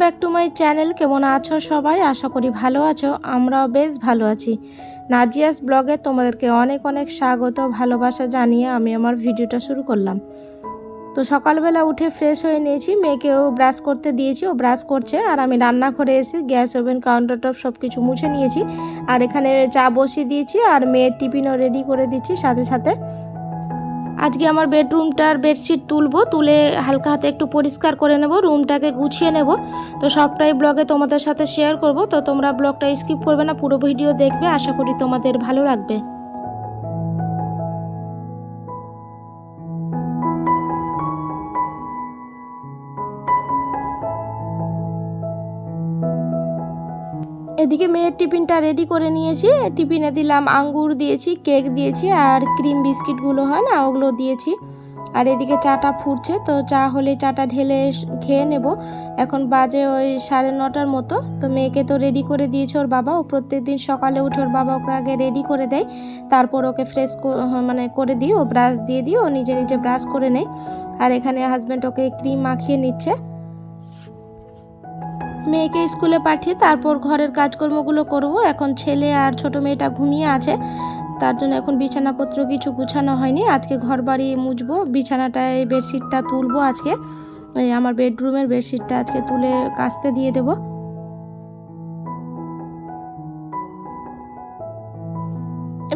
My channel কেমন আছো সবাই? আশা করি ভালো আছো, আমরাও বেশ ভালো আছি। নাজিয়াস ব্লগে তোমাদেরকে অনেক অনেক স্বাগত, ভালোবাসা জানিয়ে আমি আমার ভিডিওটা শুরু করলাম। তো সকালবেলা উঠে ফ্রেশ হয়ে নিয়েছি, মেয়েকেও ব্রাশ করতে দিয়েছি, ও ব্রাশ করছে, আর আমি রান্নাঘরে এসে গ্যাস, ওভেন কাউন্টার টপ সব কিছু মুছে নিয়েছি। আর এখানে চা বসিয়ে দিয়েছি, আর মেয়ের টিফিনও রেডি করে দিচ্ছি সাথে সাথে। আজকে আমার বেডরুমটার বেডশিট তুলবো, তুলে হালকা হাতে একটু পরিষ্কার করে নেব, রুমটাকে গুছিয়ে নেব। তো সবটাই ব্লগে তোমাদের সাথে শেয়ার করব। তো তোমরা ব্লগটা স্কিপ করবে না, পুরো ভিডিও দেখবে। আশা করি তোমাদের ভালো লাগবে। এদিকে মেয়ের টিফিনটা রেডি করে নিয়েছি। টিফিনে দিলাম আঙ্গুর দিয়েছি, কেক দিয়েছি আর ক্রিম বিস্কিটগুলো হয় না? ওগুলো দিয়েছি। আর এদিকে চাটা ফুটছে, তো চা হলে চাটা ঢেলে খেয়ে নেব। এখন বাজে ওই সাড়ে নটার মতো। তো মেয়েকে তো রেডি করে দিয়েছে ওর বাবা। ও প্রত্যেক দিন সকালে উঠে ওর বাবা ওকে আগে রেডি করে দেয়। তারপর ওকে ফ্রেশ মানে করে দিই। ও ব্রাশ দিয়ে দিই। ও নিজে নিজে ব্রাশ করে নেয়। আর এখানে হাজব্যান্ড ওকে ক্রিম মাখিয়ে নিচ্ছে। মেয়েকে স্কুলে পাঠিয়ে তারপর ঘরের কাজকর্মগুলো করব। এখন ছেলে আর ছোট মেয়েটা ঘুমিয়ে আছে। তার জন্য এখন বিছানাপত্র কিছু গুছানো হয়নি। আজকে ঘর বাড়ি মুছবো। বিছানাটায় বেডশিটটা তুলবো আজকে। আমার বেডরুমের বেডশিটটা আজকে তুলে কাস্তে দিয়ে দেবো।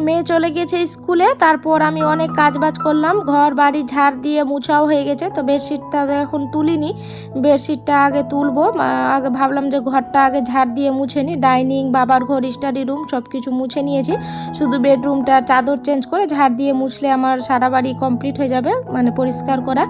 মেয়ে চলে গেছে স্কুলে, তারপর আমি অনেক কাজ বাজ করলাম, ঘর বাড়ি ঝাড় দিয়ে মুছাও হয়ে গেছে, তো বেডশিটটা এখন তুলিনি, বেডশিটটা আগে তুলবো আগে ভাবলাম যে ঘরটা আগে ঝাড় দিয়ে মুছে নিই ডাইনিং, বাবার ঘর, স্টাডি রুম সব কিছু মুছে নিয়েছি, শুধু বেডরুমটা চাদর চেঞ্জ করে ঝাড় দিয়ে মুছলে আমার সারা বাড়ি কমপ্লিট হয়ে যাবে মানে পরিষ্কার করা।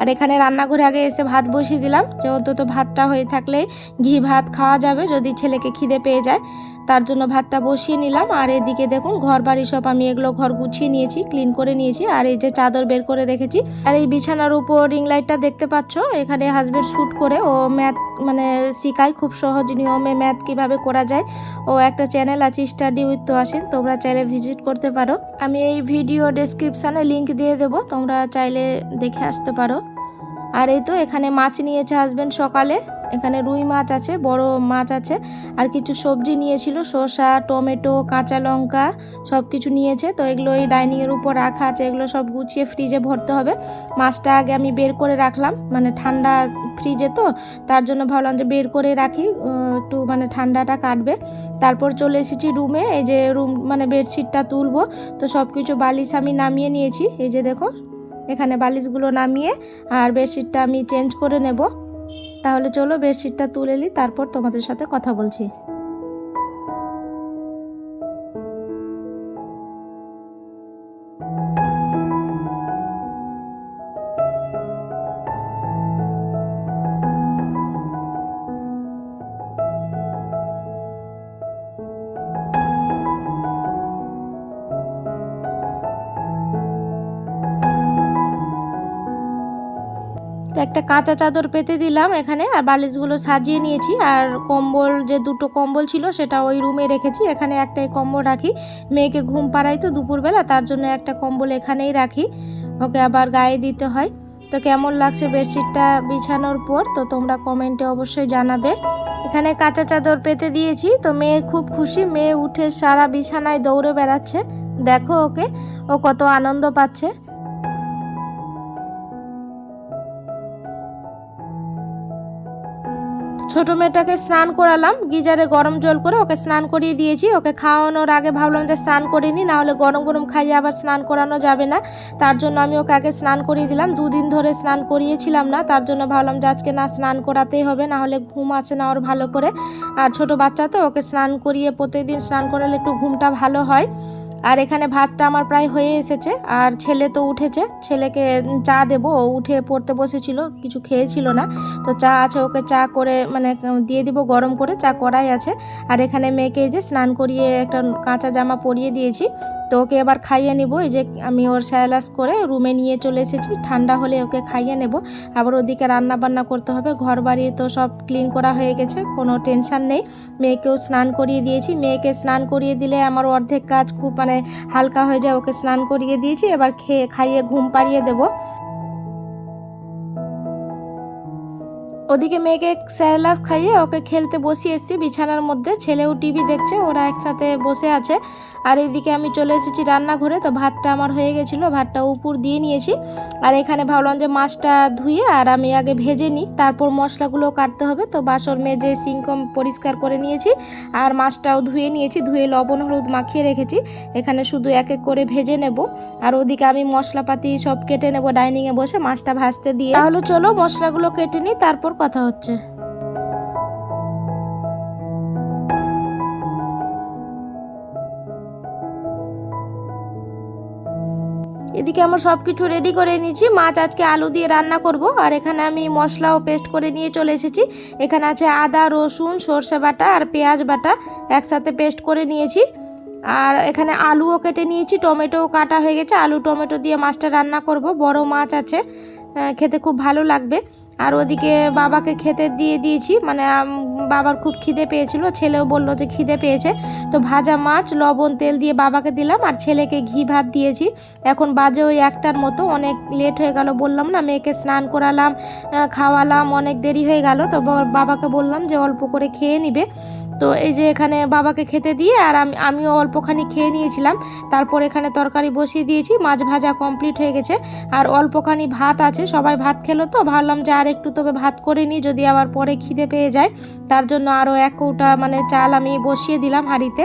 আর এখানে রান্নাঘরে আগে এসে ভাত বসিয়ে দিলাম যে অন্তত ভাতটা হয়ে থাকলে ঘি ভাত খাওয়া যাবে, যদি ছেলেকে খিদে পেয়ে যায়। তার জন্য ভাতটা বসিয়ে নিলাম। আর এদিকে দেখুন ঘর বাড়ি সব আমি এগুলো ঘর গুছিয়ে নিয়েছি ক্লিন করে নিয়েছি। আর এই যে চাদর বের করে রেখেছি। আর এই বিছানার উপর রিং লাইটটা দেখতে পাচ্ছ? এখানে হাজবেন্ড শ্যুট করে, ও ম্যাথ মানে শিখায় খুব সহজ নিয়মে ম্যাথ কীভাবে করা যায়। ও একটা চ্যানেল আছে স্টাডি উইথ তো আসেন, তোমরা চাইলে ভিজিট করতে পারো। আমি এই ভিডিও ডেসক্রিপশানে লিংক দিয়ে দেবো, তোমরা চাইলে দেখে আসতে পারো। আর এই তো এখানে মাছ নিয়েছে হাজবেন্ড সকালে। এখানে রুই মাছ আছে, বড় মাছ আছে, আর কিছু সবজি নিয়েছিল, শসা, টমেটো, কাঁচা লঙ্কা সব কিছু নিয়েছে। তো এগুলো এই ডাইনিংয়ের উপর রাখা আছে, এগুলো সব গুছিয়ে ফ্রিজে ভরতে হবে। মাছটা আগে আমি বের করে রাখলাম মানে ঠান্ডা ফ্রিজে তো, তার জন্য ভাবলাম যে বের করে রাখি একটু মানে ঠান্ডাটা কাটবে। তারপর চলে এসেছি রুমে এই যে রুম মানে বেডশিটটা তুলবো। তো সব কিছু বালিশ আমি নামিয়ে নিয়েছি, এই যে দেখো, এখানে বালিশগুলো নামিয়ে, আর বেডশিটটা আমি চেঞ্জ করে নেব। তাহলে চলো বেডশিটটা তুলে নিই তারপর তোমাদের সাথে কথা বলছি। তো একটা কাঁচা চাদর পেতে দিলাম এখানে, আর বালিশগুলো সাজিয়ে নিয়েছি। আর কম্বল, যে দুটো কম্বল ছিল সেটা ওই রুমে রেখেছি। এখানে একটাই কম্বল রাখি। মেয়েকে ঘুম পাড়াই তো দুপুরবেলা, তার জন্য একটা কম্বল এখানেই রাখি। ওকে আবার গায়ে দিতে হয়। তো কেমন লাগছে বেডশিটটা বিছানোর পর? তো তোমরা কমেন্টে অবশ্যই জানাবে। এখানে কাঁচা চাদর পেতে দিয়েছি। তো মেয়ে খুব খুশি। মেয়ে উঠে সারা বিছানায় দৌড়ে বেড়াচ্ছে। দেখো ওকে। ও কত আনন্দ পাচ্ছে। ছোট মেয়েটাকে স্নান করালাম। গিজারে গরম জল করে ওকে স্নান করিয়ে দিয়েছি। ওকে খাওয়ানোর আগে ভাবলাম যে স্নান করিনি না হলে গরম গরম খাইয়ে আবার স্নান করানো যাবে না। তার জন্য আমি ওকে আগে স্নান করিয়ে দিলাম। দুদিন ধরে স্নান করিয়েছিলাম না, তার জন্য ভাবলাম যে আজকে না স্নান করাতেই হবে না হলে ঘুম আসে না ওর ভালো করে। আর ছোট বাচ্চা তো, ওকে স্নান করিয়ে প্রত্যেকদিন স্নান করালে একটু ঘুমটা ভালো হয়। আর এখানে ভাতটা আমার প্রায় হয়ে এসেছে, আর ছেলে তো উঠেছে। ছেলেকে চা দেব, ও উঠে পড়তে বসেছিল, কিছু খেয়েছিল না। তো চা আছে, ওকে চা করে মানে দিয়ে দিব গরম করে, চা করাই আছে। আর এখানে মেয়েকে যে স্নান করিয়ে একটা কাঁচা জামা পরিয়ে দিয়েছি। তো ওকে এবার খাইয়ে নেব। এই যে আমি ওর স্যালাস করে রুমে নিয়ে চলে এসেছি। ঠান্ডা হলে ওকে খাইয়ে নেব। আবার ওদিকে রান্না বান্না করতে হবে। ঘর বাড়ি তো সব ক্লিন করা হয়ে গেছে, কোনো টেনশান নেই। মেয়েকেও স্নান করিয়ে দিয়েছি। মেয়েকে স্নান করিয়ে দিলে আমার অর্ধেক কাজ খুব মানে হালকা হয়ে যায়। ওকে স্নান করিয়ে দিয়েছি। এবার খেয়ে, খাইয়ে ঘুম পাড়িয়ে দেবো। ওদিকে মেয়েকে স্যালাস খাইয়ে ওকে খেলতে বসিয়ে এসেছি। বিছানার মধ্যে ছেলেও টিভি দেখছে, ওরা একসাথে বসে আছে। আর এদিকে আমি চলে এসেছি রান্নাঘরে, তো ভাতটা আমার হয়ে গেছিল, ভাতটা উপর দিয়ে নিয়েছি। আর এখানে ভাবলাম যে মাছটা ধুয়ে আর আমি আগে ভেজে নিই, তারপর মশলাগুলো কাটতে হবে। তো বাসন মেজে সিঙ্কম পরিষ্কার করে নিয়েছি আর মাছটাও ধুয়ে নিয়েছি, ধুয়ে লবণ, হলুদ মাখিয়ে রেখেছি। এখানে শুধু এক এক করে ভেজে নেব। আর ওদিকে আমি মশলাপাতি সব কেটে নেব ডাইনিংয়ে বসে মাছটা ভাজতে দিয়ে। তাহলে চলো মশলাগুলো কেটে নিই, তারপর কথা হচ্ছে। এদিকে আমার সব কিছু রেডি করে নিয়েছি। মাছ আজকে আলু দিয়ে রান্না করব। আর এখানে আমি মশলাও পেস্ট করে নিয়ে চলে এসেছি। এখানে আছে আদা, রসুন, সর্ষে বাটা আর পেঁয়াজ বাটা একসাথে পেস্ট করে নিয়েছি। আর এখানে আলুও কেটে নিয়েছি। টমেটোও কাটা হয়ে গেছে। আলু, টমেটো দিয়ে মাছটা রান্না করব। বড় মাছ আছে। খেতে খুব ভালো লাগবে। আর ওদিকে বাবাকে খেতে দিয়ে দিয়েছি। মানে বাবার খুব খিদে পেয়েছিল, ছেলেও বলল যে খিদে পেয়েছে। তো ভাজা মাছ, লবণ, তেল দিয়ে বাবাকে দিলাম আর ছেলেকে ঘি ভাত দিয়েছি। এখন বাজে ওই একটার মতো, অনেক লেট হয়ে গেল বললাম না, মেয়েকে স্নান করালাম খাওয়ালাম, অনেক দেরি হয়ে গেল। তো বাবাকে বললাম যে অল্প করে খেয়ে নিবে। তো এই যে এখানে বাবাকে খেতে দিয়ে আর আমি, আমিও অল্পখানি খেয়ে নিয়েছিলাম। তারপর এখানে তরকারি বসিয়ে দিয়েছি, মাছ ভাজা কমপ্লিট হয়ে গেছে। আর অল্পখানি ভাত আছে, সবাই ভাত খেলো তো, ভাবলাম যে আর একটু তবে ভাত করে নিই, যদি আবার পরে খিদে পেয়ে যায়। তার জন্য আরও এক কৌটা মানে চাল আমি বসিয়ে দিলাম হাঁড়িতে।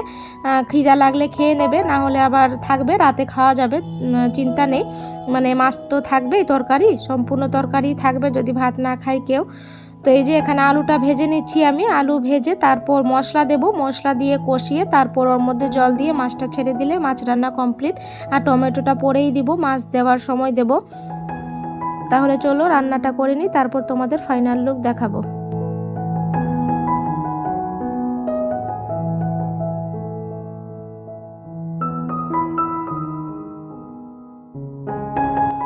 খিদা লাগলে খেয়ে নেবে, না হলে আবার থাকবে, রাতে খাওয়া যাবে চিন্তা নেই। মানে মাছ তো থাকবেই, তরকারি, সম্পূর্ণ তরকারি থাকবে, যদি ভাত না খাই কেউ। তো এই যে এখানে আলুটা ভেজে নিচ্ছি আমি, আলু ভেজে তারপর মশলা দেব, মশলা দিয়ে কষিয়ে তারপর ওর মধ্যে জল দিয়ে মাছটা ছেড়ে দিলে মাছ রান্না কমপ্লিট আর টমেটোটা পরেই দিব, মাছ দেওয়ার সময় দেব। তাহলে চলো রান্নাটা করে নিই তারপর তোমাদের ফাইনাল লুক দেখাবো।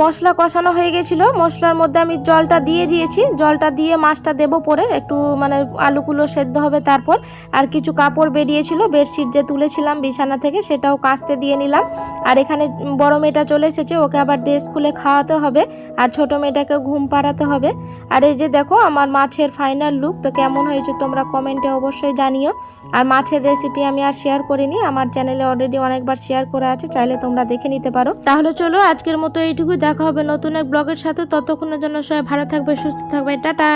মশলা কষানো হয়ে গেছিল। মশলার মধ্যে আমি জলটা দিয়ে দিয়েছি। জলটা দিয়ে মাছটা দেবো পরে। একটু মানে আলুগুলো সেদ্ধ হবে তারপর। আর কিছু কাপড় বেরিয়েছিল, বেডশিট যে তুলেছিলাম বিছানা থেকে সেটাও কাস্তে দিয়ে নিলাম। আর এখানে বড় মেয়েটা চলে এসেছে, ওকে আবার ড্রেস খুলে খাওয়াতে হবে। আর ছোট মেয়েটাকে ঘুম পাড়াতে হবে। আর এই যে দেখো, আমার মাছের ফাইনাল লুক তো কেমন হয়েছে তোমরা কমেন্টে অবশ্যই জানিও। আর মাছের রেসিপি আমি আর শেয়ার করিনি। আমার চ্যানেলে অলরেডি অনেকবার শেয়ার করা আছে। চাইলে তোমরা দেখে নিতে পারো। তাহলে চলো আজকের মতো এইটুকু দেখা হবে নতুন এক ব্লগের সাথে। ততক্ষণের জন্য সবাই ভালো থাকবে সুস্থ থাকবে। টাটা!